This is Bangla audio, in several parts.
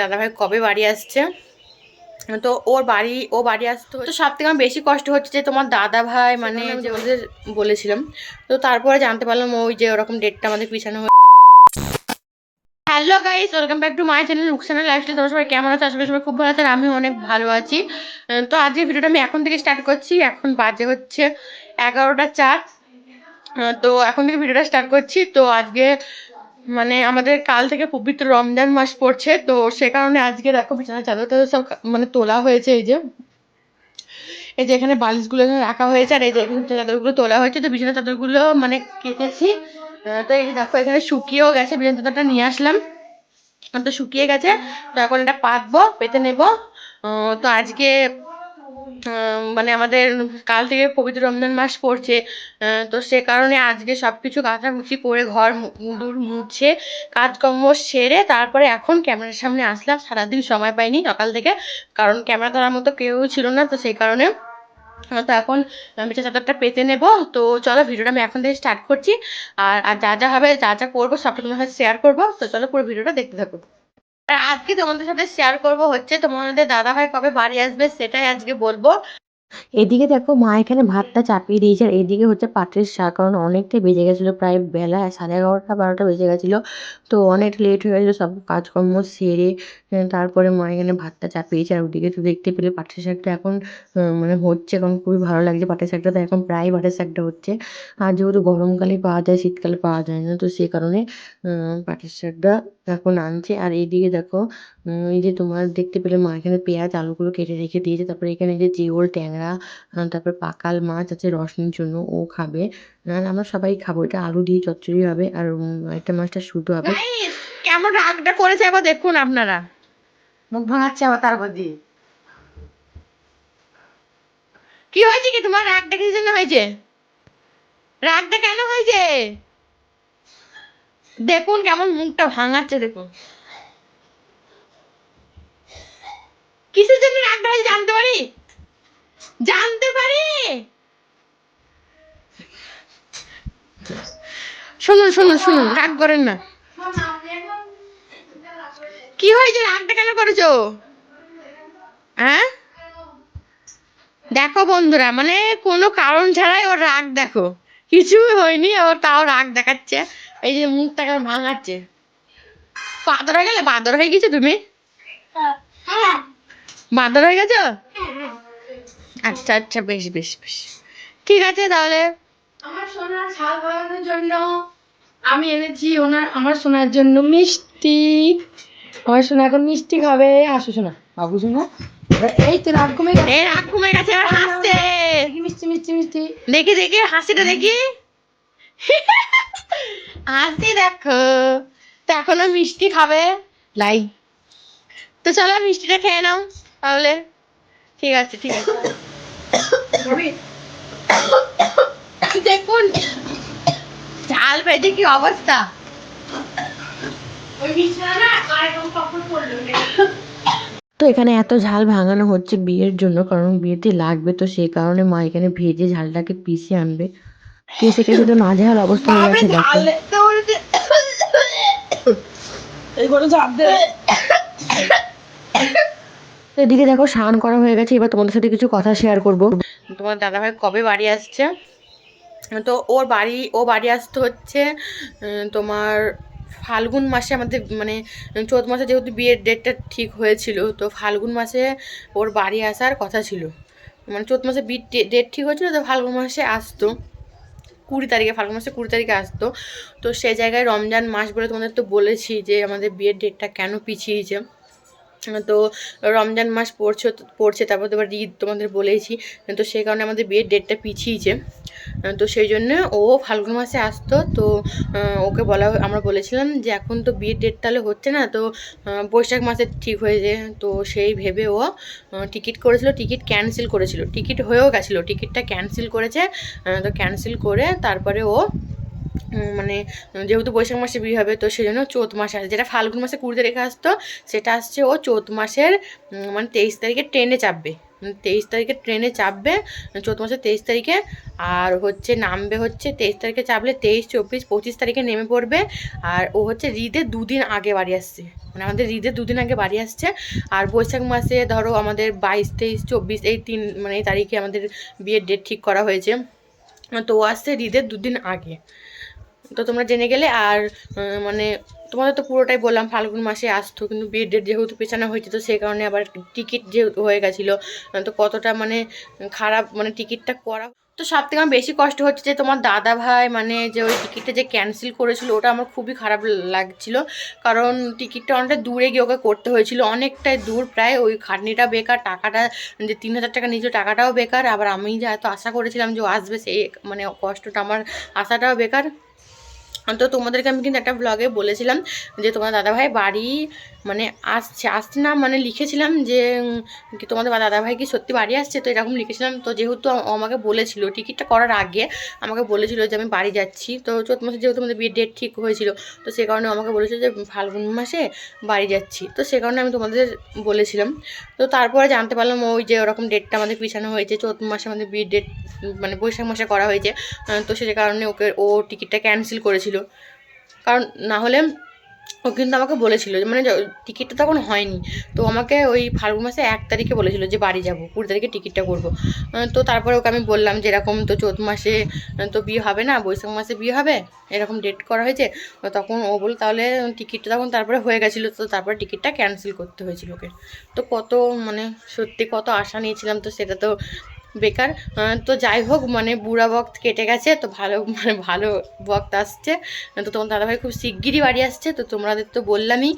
দাদাভাই কবে বাড়ি আসছে? তো ওর বাড়ি ও বাড়ি আসতে তো সব থেকে আমার বেশি কষ্ট হচ্ছে যে তোমার দাদা ভাই মানে যে ওদের বলেছিলাম। তো তারপরে জানতে পারলাম ওই যে ওরকম ডেটটা আমাদের পিছানো হয়ে hello guys welcome back to my channel Ruksana lifestyle তোমার সবাই কেমন আছে? আশা করি সবাই খুব ভালো আছে আমিও অনেক ভালো আছি। তো আজকে ভিডিওটা আমি এখন থেকে স্টার্ট করছি। এখন বাজে হচ্ছে এগারোটা চার। তো এখন থেকে ভিডিওটা স্টার্ট করছি। তো আজকে মানে আমাদের কাল থেকে পবিত্র রমজান মাস পড়ছে, তো সে কারণে আজকে দেখো বিছানা চাদর টাদর সব মানে তোলা হয়েছে এই যে। এই যে এখানে বালিশগুলো এখানে রাখা হয়েছে, আর এই যে চাদরগুলো তোলা হয়েছে, তো বিছানা চাদরগুলো মানে কেটেছি তো এই দেখো এখানে শুকিয়েও গেছে, বিছানা চাদরটা নিয়ে আসলাম। তো শুকিয়ে গেছে, তো এখন এটা পাতবো, পেতে নেব। তো আজকে মানে আমাদের কাল থেকে পবিত্র রমজান মাস পড়ছে তো সে কারণে আজকে সব কিছু কাচাকুচি করে ঘর দূর মুছে কাজকর্ম সেরে তারপরে এখন ক্যামেরার সামনে আসলাম। সারাদিন সময় পাইনি সকাল থেকে, কারণ ক্যামেরা ধরার মতো কেউ ছিল না, তো সেই কারণে তো এখন বিছা চাদরটা পেতে নেব। তো চলো ভিডিওটা আমি এখন থেকে স্টার্ট করছি। আর আর যা যা হবে, যা যা করব, সবটা তোমার সাথে শেয়ার করব। তো চলো পুরো ভিডিওটা দেখতে থাকো। আর আজকে তোমাদের সাথে শেয়ার করব হচ্ছে তোমাদের দাদাভাই কবে বাড়ি আসবে সেটাই আজকে বলব। এদিকে দেখো মা এখানে ভাতটা চাপিয়ে দিয়েছে, আর এদিকে হচ্ছে পাটের শাক, কারণ অনেকটাই বেজে গেছিল, প্রায় বেলা সাড়ে এগারোটা, বারোটা বেজে গেছিল। তো অনেক লেট হয়ে গেছিল, সব কাজকর্ম সেরে তারপরে মা এখানে ভাতটা চাপিয়েছে, আর ওদিকে তো দেখতে পেলে পাটের শাকটা এখন মানে হচ্ছে, এখন খুবই ভালো লাগছে পাটের শাকটা তো এখন প্রায় পাটের শাকটা হচ্ছে। আর যেহেতু গরমকালে পাওয়া যায়, শীতকালে পাওয়া যায় না, তো সেই কারণে পাটের শাকটা এখন আনছে। আর এইদিকে দেখো এই যে তোমার দেখতে পেলে মা এখানে পেঁয়াজ, আলুগুলো কেটে রেখে দিয়েছে, তারপরে এখানে যে জিওল ট্যাংরা তারপর পাকাল মাছ আছে রসনির জন্য, ও খাবে। আর আমরা সবাই খাব। এটা আলু দিয়ে চচ্চড়ি হবে আর একটা মাছটা শুধু হবে। কেমন রাগটা করেছে একবার দেখুন আপনারা। মুখ ভাঙাচ্ছে আবার তারপর দিয়ে কি হয়েছে কি তোমার রাগটা কিসের জন্য হয়েছে? রাগটা কেন হয়েছে? দেখুন কেমন মুখটা ভাঙাচ্ছে, দেখুন। কিসের জন্য রাগটা হয়েছে জানতে পারি? জানতে পারি? শুনুন শুনুন শুনুন। রাগ করেন না। কি হয়েছে? রাগটা কেন করেছ? হ্যাঁ? দেখো বন্ধুরা মানে কোনো কারণ ছাড়াই ওর রাগ দেখো। কিছুই হয়নি ওর তাও রাগ দেখাচ্ছে। এই যে মুখটা কেমন ভাঙাচ্ছে। বাদর হয়ে গেলে বাঁদর হয়ে গেছো তুমি? বাঁদর হয়ে গেছো? আচ্ছা আচ্ছা বেশ বেশ বেশ। ঠিক আছে তাহলে। আমার সোনার ছাল ভাঙানোর জন্য আমি এনেছি ওনার আমার সোনার জন্য মিষ্টি। আমার সোনা এখন মিষ্টি খাবে। আসো সোনা বাবু সোনা। এই তো রাগ কমে গেছে। রাগ কমে গেছে এবার হাসছে। মিষ্টি মিষ্টি মিষ্টি। দেখি দেখি হাসিটা দেখি। হাসি দেখো। তো এখনও মিষ্টি খাবে। লাই। তো চলো মিষ্টিটা খেয়ে নাও তাহলে। ঠিক আছে ঠিক আছে। দেখুন? ঝাল পেটে কি অবস্থা? না তো এখানে এত ঝাল ভাঙানো হচ্ছে বিয়ের জন্য কারণ বিয়েতে লাগবে তো সেই কারণে মা এখানে ভেজে ঝালটাকে পিষে আনবে। কেসে কেসে তো নাজেহাল অবস্থা হয়ে গেছে দেখো এই করে চাপ দে। তো এদিকে দেখো, স্নান করা হয়ে গেছে। এবার তোমাদের সাথে কিছু কথা শেয়ার করব। তোমার দাদাভাই কবে বাড়ি আসছে? তো ওর বাড়ি, ও বাড়ি আসতে হচ্ছে তোমার ফাল্গুন মাসে আমাদের মানে চৌদ্দ মাসে যেহেতু বিয়ের ডেটটা ঠিক হয়েছিল, তো ফাল্গুন মাসে ওর বাড়ি আসার কথা ছিল। মানে চৌদ্দ মাসে বিয়ের ডেট ঠিক হয়েছিল, তো ফাল্গুন মাসে আসতো। কুড়ি তারিখে, ফাল্গুন মাসে কুড়ি তারিখে আসতো। তো সে জায়গায় রমজান মাস বলে তোমাদের তো বলেছি যে আমাদের বিয়ের ডেটটা কেন পিছিয়েছে। তো রমজান মাস পড়ছে পড়ছে, তারপর তো এবার ঈদ তোমাদের বলেইছি। তো সেই কারণে আমাদের বিয়ের ডেটটা পিছিয়েছে। তো সেই জন্য ও ফাল্গুন মাসে আসতো। তো ওকে বলা আমরা বলেছিলাম যে এখন তো বিয়ের ডেট তাহলে হচ্ছে না, তো বৈশাখ মাসে ঠিক হয়েছে তো সেই ভেবে ও টিকিট করেছিল টিকিট ক্যান্সেল করেছিল। টিকিট হয়েও গেছিল টিকিটটা ক্যান্সেল করেছে। তো ক্যান্সেল করে তারপরে ও মানে যেহেতু বৈশাখ মাসে বিয়ে হবে, তো সেই জন্য চৌত মাসে আসে। যেটা ফাল্গুন মাসে কুড়ি তারিখে আসতো, সেটা আসছে ও চৌত মাসের মানে তেইশ তারিখে ট্রেনে চাপবে। তেইশ তারিখে ট্রেনে চাপবে চৈত্র মাসের তেইশ তারিখে। আর হচ্ছে নামবে হচ্ছে তেইশ তারিখে চাপলে তেইশ, চব্বিশ, পঁচিশ তারিখে নেমে পড়বে। আর ও হচ্ছে ঈদের দুদিন আগে বাড়ি আসছে। মানে আমাদের ঈদের দুদিন আগে বাড়ি আসছে। আর বৈশাখ মাসে ধরো আমাদের বাইশ, তেইশ, চব্বিশ, এই তিন মানে এই তারিখে আমাদের বিয়ের ডেট ঠিক করা হয়েছে। তো আসছে ঈদের দুদিন আগে। তো তোমরা জেনে গেলে আর মানে তোমাদের তো পুরোটাই বললাম, ফাল্গুন মাসে আসতো, কিন্তু বিয়ের ডেট যেহেতু পেছানো হয়েছে, তো সেই কারণে আবার টিকিট যেহেতু হয়ে গেছিল তো কতটা মানে খারাপ মানে টিকিটটা করা তো সব থেকে আমার বেশি কষ্ট হচ্ছে যে তোমার দাদা ভাই মানে যে ওই টিকিটটা যে ক্যান্সেল করেছিল, ওটা আমার খুবই খারাপ লাগছিল, কারণ টিকিটটা অনেকটা দূরে গিয়ে ওকে করতে হয়েছিল, অনেকটাই দূর প্রায় ওই খাটনিটা বেকার, টাকাটা যে তিন হাজার টাকা নিয়েছিল, টাকাটাও বেকার, আবার আমি যা এত আশা করেছিলাম যে ও আসবে সেই মানে কষ্টটা, আমার আশাটাও বেকার তো তোমাদেরকে আমি কিন্তু একটা ব্লগে বলেছিলাম যে তোমার দাদাভাই বাড়ি মানে আসছে আসছে না মানে লিখেছিলাম যে তোমাদের দাদাভাই কি সত্যি বাড়ি আসছে? তো এরকম লিখেছিলাম। তো যেহেতু আমাকে বলেছিল টিকিটটা করার আগে আমাকে বলেছিল যে আমি বাড়ি যাচ্ছি। তো চৈত মাসে যেহেতু আমাদের বিয়ের ডেট ঠিক হয়েছিল, তো সে কারণে আমাকে বলেছিল যে ফাল্গুন মাসে বাড়ি যাচ্ছি। তো সে কারণে আমি তোমাদের বলেছিলাম। তো তারপরে জানতে পারলাম ওই যে ওরকম ডেটটা আমাদের পিছানো হয়েছে চৈত মাসে আমাদের বিয়ের ডেট মানে বৈশাখ মাসে করা হয়েছে। তো সে কারণে ওকে ও টিকিটটা ক্যান্সেল করেছিল। কারণ না হলে ও কিন্তু আমাকে বলেছিল মানে টিকিটটা তখন হয়নি। তো আমাকে ওই ফাল্গুন মাসে এক তারিখে বলেছিল যে বাড়ি যাব, কুড়ি তারিখে টিকিটটা করব। তো তারপরে ওকে আমি বললাম যে এরকম তো চৈত মাসে তো বিয়ে হবে না, বৈশাখ মাসে বিয়ে হবে, এরকম ডেট করা হয়েছে। তখন ও বলল, তাহলে টিকিটটা তখন তারপরে হয়ে গেছিল, তো তারপরে টিকিটটা ক্যান্সেল করতে হয়েছিল ওকে। তো কত মানে সত্যি কত আশা নিয়েছিলাম তো সেটা তো বেকার। তো যাই হোক মানে বুড়া বক্ত কেটে গেছে, তো ভালো মানে ভালো বক্ত আসছে। তো তোমার দাদাভাই খুব শিগগিরই বাড়ি আসছে, তো তোমাদের তো বললামই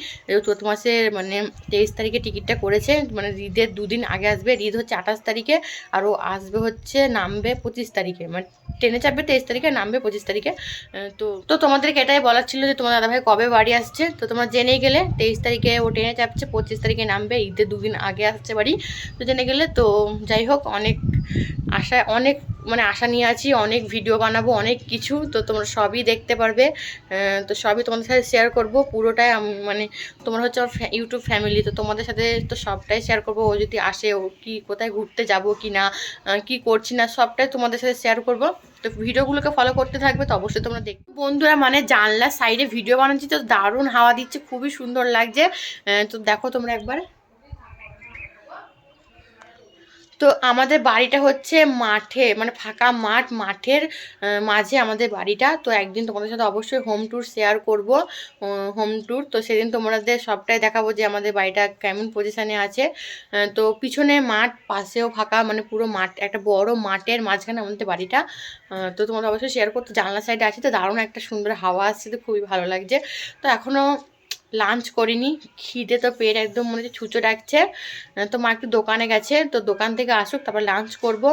চৈত মাসের মানে তেইশ তারিখে টিকিটটা করেছে মানে ঈদের দুদিন আগে আসবে, ঈদ হচ্ছে আঠাশ তারিখে, আর ও আসবে হচ্ছে, নামবে পঁচিশ তারিখে মানে ট্রেনে চাপবে তেইশ তারিখে, নামবে পঁচিশ তারিখে। তো তো তোমাদেরকে এটাই বলার ছিল যে তোমার দাদাভাই কবে বাড়ি আসছে, তো তোমরা জেনে গেলে তেইশ তারিখে ও ট্রেনে চাপছে, পঁচিশ তারিখে নামবে ঈদের দুদিন আগে আসছে বাড়ি, তো জেনে গেলে তো যাই হোক, অনেক আশা অনেক মানে আশা নিয়ে আছি, অনেক ভিডিও বানাবো, অনেক কিছু, তো তোমরা সবই দেখতে পারবে। তো সবই তোমাদের সাথে শেয়ার করব, পুরোটাই মানে তোমরা হচ্ছে আমার ইউটিউব ফ্যামিলি তো তোমাদের সাথে তো সবটাই শেয়ার করব, ও যদি আসে, ও কি, কোথায় ঘুরতে যাব কি না কি করছি না, সবটাই তোমাদের সাথে শেয়ার করব। তো ভিডিওগুলোকে ফলো করতে থাকবে, তো অবশ্যই তোমরা দেখবে। বন্ধুরা মানে জানলার সাইডে ভিডিও বানাচ্ছি, তো দারুণ হাওয়া দিচ্ছে, খুবই সুন্দর লাগছে। তো দেখো তোমরা একবার। তো আমাদের বাড়িটা হচ্ছে মাঠে মানে ফাঁকা মাঠ, মাঠের মাঝে আমাদের বাড়িটা। তো একদিন তোমাদের সাথে অবশ্যই হোম ট্যুর শেয়ার করব হোম ট্যুর তো সেদিন তোমাদের সবটাই দেখাবো যে আমাদের বাড়িটা কেমন পজিশানে আছে। তো পিছনে মাঠ, পাশেও ফাঁকা মানে পুরো মাঠ, একটা বড় মাঠের মাঝখানে আমাদের বাড়িটা। তো তোমাদের অবশ্যই শেয়ার করতে জানলা সাইডে আছে। তো দারুণ একটা সুন্দর হাওয়া আসছে, তো খুবই ভালো লাগছে। তো এখনও লাঞ্চ করিনি, খিদে তো পেট একদম মনে হচ্ছে ছুঁচো ডাকছে। তো মা একটু দোকানে গেছে, তো দোকান থেকে আসুক, তারপর লাঞ্চ করব।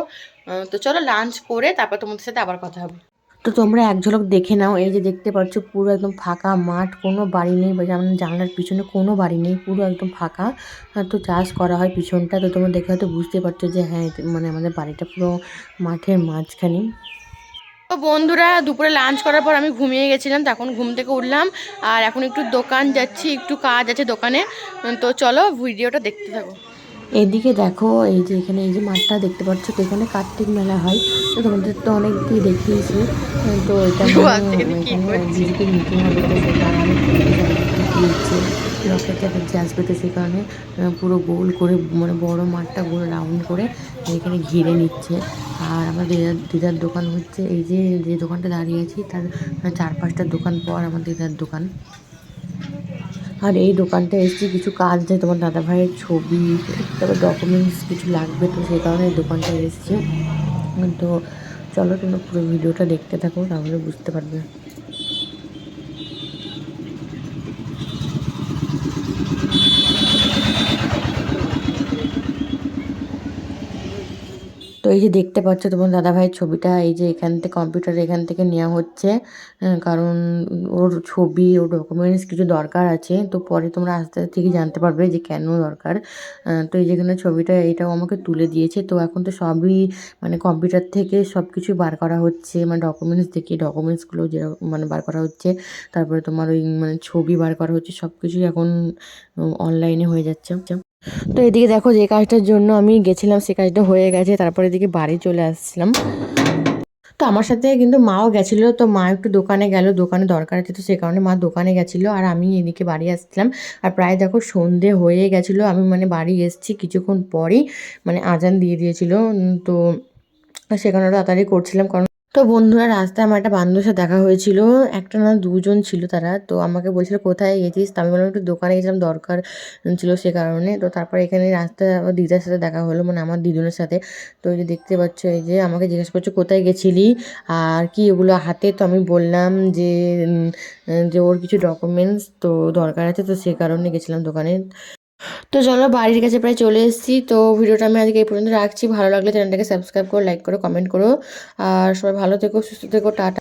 তো চলো লাঞ্চ করে তারপর তোমাদের সাথে আবার কথা হবে। তো তোমরা এক ঝলক দেখে নাও, এই যে দেখতে পাচ্ছ পুরো একদম ফাঁকা মাঠ, কোনো বাড়ি নেই যেমন জানলার পিছনে কোনো বাড়ি নেই, পুরো একদম ফাঁকা। তো চাষ করা হয় পিছনটা, তো তোমরা দেখে হয়তো বুঝতে পারছ যে হ্যাঁ মানে আমাদের বাড়িটা পুরো মাঠের মাঝখানে তো বন্ধুরা দুপুরে লাঞ্চ করার পর আমি ঘুমিয়ে গেছিলাম তখন ঘুম থেকে উঠলাম আর এখন একটু দোকান যাচ্ছি একটু কাজ আছে দোকানে। তো চলো ভিডিওটা দেখতে থাকো। এদিকে দেখো এই যে এখানে এই যে মাঠটা দেখতে পাচ্ছ তো এখানে কার্তিক মেলা হয়। তো তোমাদের তো অনেকদিন দেখিয়েছি। তো এটা এখানে মিটিং হবে তো সেই কারণে দেখিয়েছে রকেট চ্যাটার্জি আসবে তো সেই কারণে পুরো গোল করে মানে বড় মাঠটা গোল রাউন্ড করে এখানে ঘিরে নিচ্ছে। আর আমার দিদার দিদার দোকান হচ্ছে এই যে যে দোকানটা দাঁড়িয়ে আছি, তার চার পাঁচটা দোকান পর আমার দিদার দোকান। আর এই দোকানটা এসেছি কিছু কাজ আছে তোমার দাদা ভাইয়ের ছবি, তারপর ডকুমেন্টস কিছু লাগবে তো সেই কারণে এই দোকানটা এসেছি। তো চলো তোমরা পুরো ভিডিওটা দেখতে থাকো, তাহলে বুঝতে পারবে। তো এই যে দেখতে পাচ্ছ তোমার দাদাভাইয়ের ছবিটা, এই যে এখান থেকে কম্পিউটার এখান থেকে নেওয়া হচ্ছে কারণ ওর ছবি, ওর ডকুমেন্টস কিছু দরকার আছে, তো পরে তোমরা আস্তে আস্তে ঠিকই জানতে পারবে যে কেন দরকার। তো এই যেখানে ছবিটা, এটাও আমাকে তুলে দিয়েছে, তো এখন তো সবই মানে কম্পিউটার থেকে সব কিছু বার করা হচ্ছে মানে ডকুমেন্টস থেকে ডকুমেন্টসগুলো যেরকম মানে বার করা হচ্ছে, তারপরে তোমার ওই মানে ছবি বার করা হচ্ছে সব কিছুই এখন অনলাইনে হয়ে যাচ্ছে। তো এদিকে দেখো যে কাজটার জন্য আমি গেছিলাম, সে কাজটা হয়ে গেছে। তারপরে এদিকে বাড়ি চলে আসছিলাম। তো আমার সাথে কিন্তু মাও গেছিল, তো মা একটু দোকানে গেল, দোকানে দরকার আছে তো সে কারণে মা দোকানে গেছিল আর আমি এদিকে বাড়ি আসছিলাম। আর প্রায় দেখো সন্ধে হয়ে গেছিল, আমি মানে বাড়ি এসেছি কিছুক্ষণ পরেই মানে আজান দিয়ে দিয়েছিল তো সেখানে তাড়াতাড়ি করছিলাম কারণ তো বন্ধুরা, রাস্তায় আমার একটা বান্ধবীর সাথে দেখা হয়েছিল। একটা না দুজন ছিল তারা। তো আমাকে বলছিল, কোথায় গেছিস? তো আমি বললাম, একটু দোকানে গেছিলাম, দরকার ছিল সে কারণে। তো তারপর এখানে রাস্তায় আবার দিদার সাথে দেখা হলো মানে আমার দিদুনের সাথে। তো এই যে দেখতে পাচ্ছ, এই যে আমাকে জিজ্ঞেস করছ, কোথায় গেছিলি? আর কি ওগুলো হাতে? তো আমি বললাম যে যে ওর কিছু ডকুমেন্টস তো দরকার আছে, তো সে কারণে গেছিলাম দোকানে। তো চলো বাড়ির কাছে প্রায় চলে এসেছি। তো ভিডিওটা আমি আজকে এই পর্যন্ত রাখছি। ভালো লাগলে চ্যানেলটাকে সাবস্ক্রাইব করো লাইক করো কমেন্ট করো। আর সবাই ভালো থেকো, সুস্থ থেকো, টাটা।